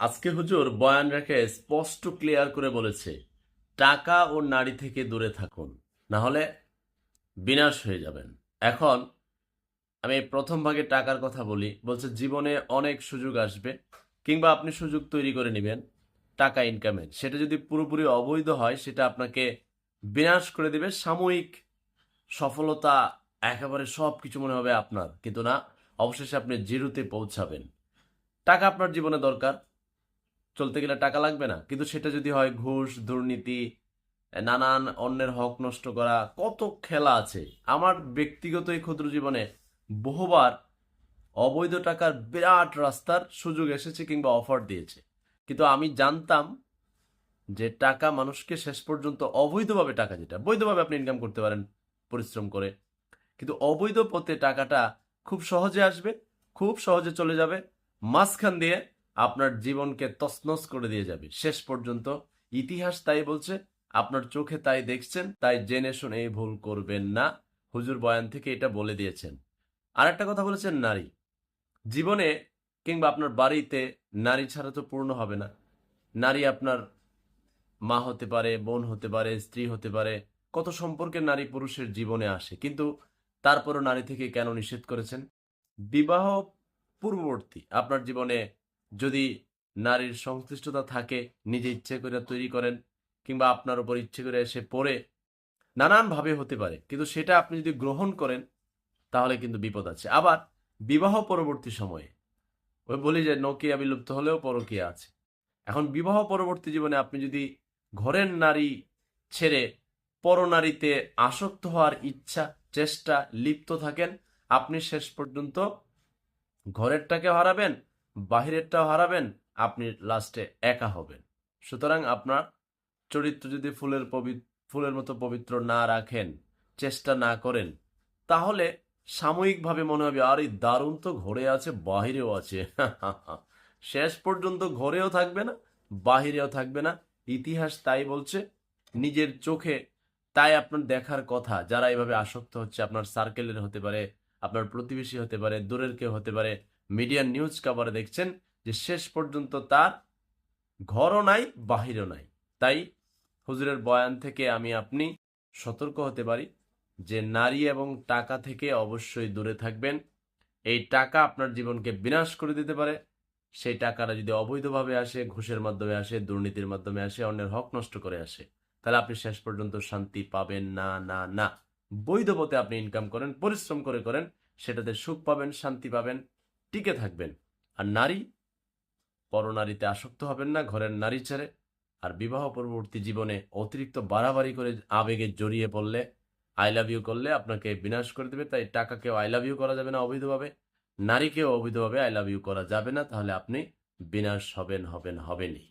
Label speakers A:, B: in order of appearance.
A: আজকে হুজুর বয়ান রেখে স্পষ্ট ক্লিয়ার করে বলেছে, টাকা ও নারী থেকে দূরে থাকুন, না হলে বিনাশ হয়ে যাবেন। এখন আমি প্রথম ভাগে টাকার কথা বলি, বলছে জীবনে অনেক সুযোগ আসবে, কিংবা আপনি সুযোগ তৈরি করে নেবেন, টাকা ইনকামের সেটা যদি পুরোপুরি অবৈধ হয়, সেটা আপনাকে বিনাশ করে দেবে, সাময়িক সফলতা একেবারে সব কিছু মনে হবে আপনার, কিন্তু না, অবশেষে আপনি জিরোতে পৌঁছাবেন। টাকা আপনার জীবনে দরকার চলতে গেলে টাকা লাগবে না। কিন্তু সেটা যদি হয় ঘুষ, দুর্নীতি, নানান অন্যের হক নষ্ট করা, কত খেলা আছে। আমার ব্যক্তিগত এই ক্ষুদ্র জীবনে বহুবার অবৈধ টাকার বিরাট রাস্তার সুযোগ এসেছে কিংবা অফার দিয়েছে। কিন্তু আমি জানতাম যে টাকা মানুষকে শেষ পর্যন্ত অবৈধভাবে টাকা যেটা, বৈধভাবে আপনি ইনকাম করতে পারেন পরিশ্রম করে। কিন্তু অবৈধ পথে টাকাটা খুব সহজে আসবে, খুব সহজে চলে যাবে। মাঝখান দিয়ে আপনার জীবনকে তছনছ করে দিয়ে যাবে। শেষ পর্যন্ত ইতিহাস তাই বলছে, আপনার চোখে তাই দেখছেন, তাই জেনে শুনে এই ভুল করবেন না। হুজুর বয়ান থেকে এটা বলে দিয়েছেন। আর একটা কথা বলেছেন নারী। জীবনে কিংবা আপনার বাড়িতে নারী ছাড়া তো পূর্ণ হবে না। নারী আপনার মা হতে পারে, বোন হতে পারে, স্ত্রী হতে পারে, কত সম্পর্কে নারী পুরুষের জীবনে আসে, কিন্তু তারপরও নারী থেকে কেন নিষেধ করেছেন? বিবাহ পূর্ববর্তী, আপনার জীবনে যদি নারীর সংশ্লিষ্টতা থাকে, নিজে ইচ্ছে করে তৈরি করেন, কিংবা আপনার উপর ইচ্ছে করে এসে পড়ে, নানানভাবে হতে পারে। কিন্তু সেটা আপনি যদি গ্রহণ করেন, তাহলে কিন্তু বিপদ আছে। আবার বিবাহ পরবর্তী সময়ে, ওই বলি যে নকিয়া বিলুপ্ত হলেও পরকিয়া আছে। এখন বিবাহ পরবর্তী জীবনে আপনি যদি ঘরের নারী ছেড়ে পরনারীতে আসক্ত হওয়ার ইচ্ছা, চেষ্টা লিপ্ত থাকেন, আপনি শেষ পর্যন্ত ঘরেরটাকে হারাবেন বাহিরেরটাও হারাবেন, আপনি লাস্টে একা হবেন। সুতরাং আপনার চরিত্র যদি ফুলের পবি- ফুলের মতো পবিত্র না রাখেন, চেষ্টা না করেন, তাহলে সাময়িকভাবে মনে হবে, আর এই দারুণ তো ঘরে আছে, বাহিরেও আছে। শেষ পর্যন্ত ঘরেও থাকবে না, বাহিরেও থাকবে না। ইতিহাস তাই বলছে, নিজের চোখে তাই আপনার দেখার কথা। যারা এভাবে আসক্ত হচ্ছে, আপনার সার্কেলের হতে পারে, আপনার প্রতিবেশী হতে পারে, দূরের কেউ হতে পারে মিডিয়া নিউজ কাভারে দেখছেন যে শেষ পর্যন্ত তার ঘরও নাই, বাহিরও নাই। তাই হুজুরের বয়ান থেকে আমি আপনি সতর্ক হতে পারি যে নারী এবং টাকা থেকে অবশ্যই দূরে থাকবেন। এই টাকা আপনার জীবনকে বিনাশ করে দিতে পারে। সেই টাকাটা যদি অবৈধভাবে আসে, ঘুষের মাধ্যমে আসে, দুর্নীতির মাধ্যমে আসে, অন্যের হক নষ্ট করে আসে, তাহলে আপনি শেষ পর্যন্ত শান্তি পাবেন না না না। বৈধ পথে আপনি ইনকাম করেন, পরিশ্রম করে করেন, সেটাতে সুখ পাবেন, শান্তি পাবেন। টিকে থাকবেন। আর নারী, পরনারীতে আসক্ত হবেন না, ঘরের নারী ছেড়ে। আর বিবাহ পরবর্তী জীবনে অতিরিক্ত বাড়াবাড়ি করে আবেগে জড়িয়ে পড়লে আই লাভ ইউ করলে আপনাকে বিনাশ করে দেবে। তাই টাকাকেও আই লাভ ইউ করা যাবে না অবৈধভাবে। নারীকেও অবৈধভাবে আই লাভ ইউ করা যাবে না। তাহলে আপনি বিনাশ হবেন হবেন, হবেনই।